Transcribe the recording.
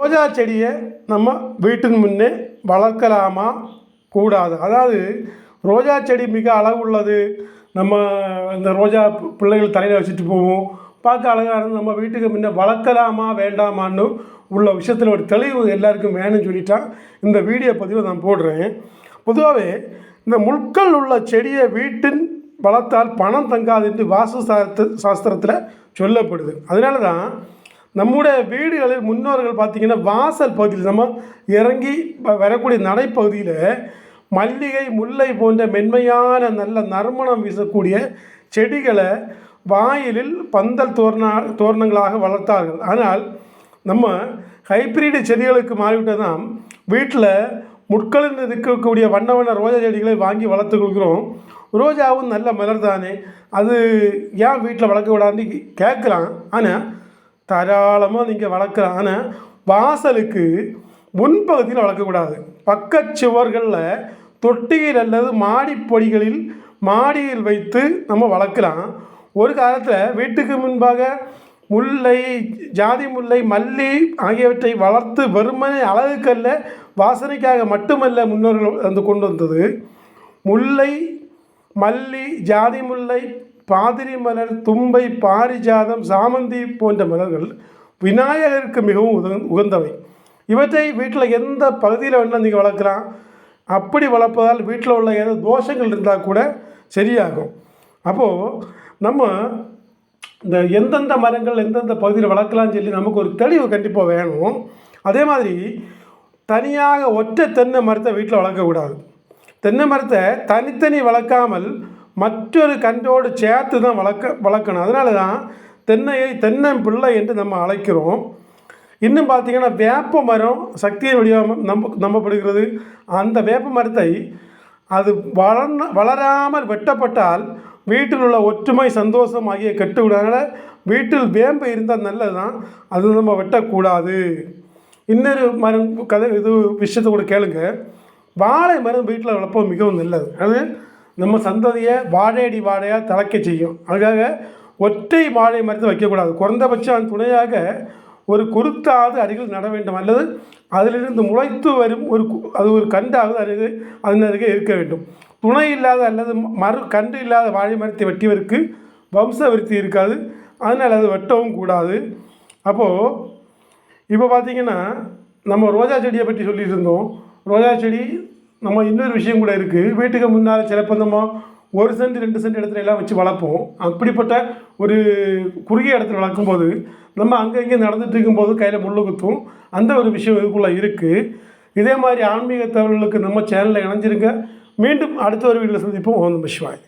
ரோஜா செடியை நம்ம வீட்டின் முன்னே வளர்க்கலாமா? கூடாது. அதாவது ரோஜா செடி மிக அழகுள்ளது நம்ம இந்த ரோஜா பிள்ளைகள் தலையில் வச்சுட்டு போவோம். பார்க்க அழகாக இருந்து நம்ம வீட்டுக்கு முன்னே வளர்க்கலாமா வேண்டாமான்னு உள்ள விஷயத்தில் ஒரு தெளிவு எல்லாருக்கும் வேணும்னு சொல்லிட்டா இந்த வீடியோ பதிவை நான் போடுறேன். பொதுவாகவே இந்த முட்கள் உள்ள செடியை வீட்டின் வளர்த்தால் பணம் தங்காது என்று வாஸ்து சாஸ்திர சாஸ்திரத்தில் சொல்லப்படுது. அதனால தான் நம்முடைய வீடுகளில் முன்னோர்கள் பார்த்திங்கன்னா வாசல் பகுதியில் நம்ம இறங்கி வ- வரக்கூடிய நடைப்பகுதியில் மல்லிகை முல்லை போன்ற மென்மையான நல்ல நறுமணம் வீசக்கூடிய செடிகளை வாயிலில் பந்தல் தோரண தோரணங்களாக வளர்த்தார்கள். ஆனால் நம்ம ஹைப்ரிடு செடிகளுக்கு மாறிவிட்டதாம் வீட்டில் முட்களில் இருக்கக்கூடிய வண்ண வண்ண ரோஜா செடிகளை வாங்கி வளர்த்து கொடுக்குறோம் ரோஜாவும் நல்ல மலர் தானே அது ஏன் வீட்டில் வளர்க்க விடான்னு கேட்கலாம். ஆனால் தாராளமாக நீங்கள் வளர்க்கலாம் ஆனால் வாசலுக்கு முன்பகுதியில் வளர்க்கக்கூடாது. பக்க சுவர்களில் தொட்டியில் அல்லது மாடிப்பொடிகளில் மாடியில் வைத்து நம்ம வளர்க்கலாம். ஒரு காலத்தில் வீட்டுக்கு முன்பாக முல்லை ஜாதி முல்லை மல்லி ஆகியவற்றை வளர்த்து வெறுமனே அழகுக்கல்ல வாசனைக்காக மட்டுமல்ல முன்னோர்கள் வந்து கொண்டு வந்தது. முல்லை மல்லி ஜாதி முல்லை பாதிரி மலர் தும்பை பாரிஜாதம் சாமந்தி போன்ற மலர்கள் விநாயகருக்கு மிகவும் உத உகந்தவை. இவற்றை வீட்டில் எந்த பகுதியில் வேணால் நீங்கள் வளர்க்கலாம். அப்படி வளர்ப்பதால் வீட்டில் உள்ள ஏதோ தோஷங்கள் இருந்தால் கூட சரியாகும். அப்போது நம்ம இந்த எந்தெந்த மரங்கள் எந்தெந்த பகுதியில் வளர்க்கலாம்னு சொல்லி நமக்கு ஒரு தெளிவு கண்டிப்பாக வேணும். அதே மாதிரி தனியாக ஒற்றை தென்னை மரத்தை வீட்டில் வளர்க்கக்கூடாது. தென்னை மரத்தை தனித்தனி வளர்க்காமல் மற்றொரு கன்றோடு சேர்த்து தான் வளர்க்க வளர்க்கணும். அதனால தான் தென்னையை தென்னம்பிள்ளை என்று நம்ம அழைக்கிறோம். இன்னும் பார்த்தீங்கன்னா வேப்ப மரம் சக்தியின் வடிவம் நம்ப நம்பப்படுகிறது. அந்த வேப்ப மரத்தை அது வளர்ன வளராமல் வெட்டப்பட்டால் வீட்டில் உள்ள ஒற்றுமை சந்தோஷம் ஆகிய கெட்டு விடாத வீட்டில் வேம்பு இருந்தால் நல்லது தான் அது நம்ம வெட்டக்கூடாது. இன்னொரு மரம் கதை இது விஷயத்தை கூட கேளுங்க. வாழை மரம் வீட்டில் வளர்ப்போம் மிகவும் நல்லது. அது நம்ம சந்ததியை வாழையடி வாழையாக தலைக்க செய்யும். அதுக்காக ஒற்றை வாழை மரத்தை வைக்கக்கூடாது. குறைந்தபட்சம் துணையாக ஒரு குருத்தாவது அருகில் நட வேண்டும். அல்லது அதிலிருந்து முளைத்து வரும் ஒரு கு- அது ஒரு கண்டாவது அருகே அதன் அருகே இருக்க வேண்டும். துணை இல்லாத அல்லது மறு கன்று இல்லாத வாழை மரத்தை வெட்டியவருக்கு வம்ச விருத்தி இருக்காது. அதனால் அது வெட்டவும் கூடாது. அப்போது இப்போ பார்த்தீங்கன்னா நம்ம ரோஜா செடியை பற்றி சொல்லிட்டு இருந்தோம். ரோஜா செடி நம்ம இன்னொரு விஷயம் கூட இருக்குது வீட்டுக்கு முன்னால் சிலப்போ நம்ம ஒரு சென்ட் ரெண்டு சென்ட் இடத்துல எல்லாம் வச்சு வளர்ப்போம். அப்படிப்பட்ட ஒரு குறுகிய இடத்துல வளர்க்கும்போது நம்ம அங்கே இங்கே நடந்துட்டு இருக்கும்போது கையில் முள்ளு குத்தும். அந்த ஒரு விஷயம் இதுக்குள்ளே இருக்குது இதே மாதிரி ஆன்மீக தகவல்களுக்கு நம்ம சேனலில் இணைஞ்சிருங்க. மீண்டும் அடுத்த ஒரு வீட்டில் சந்திப்போம். ஓம் நம சிவாய்.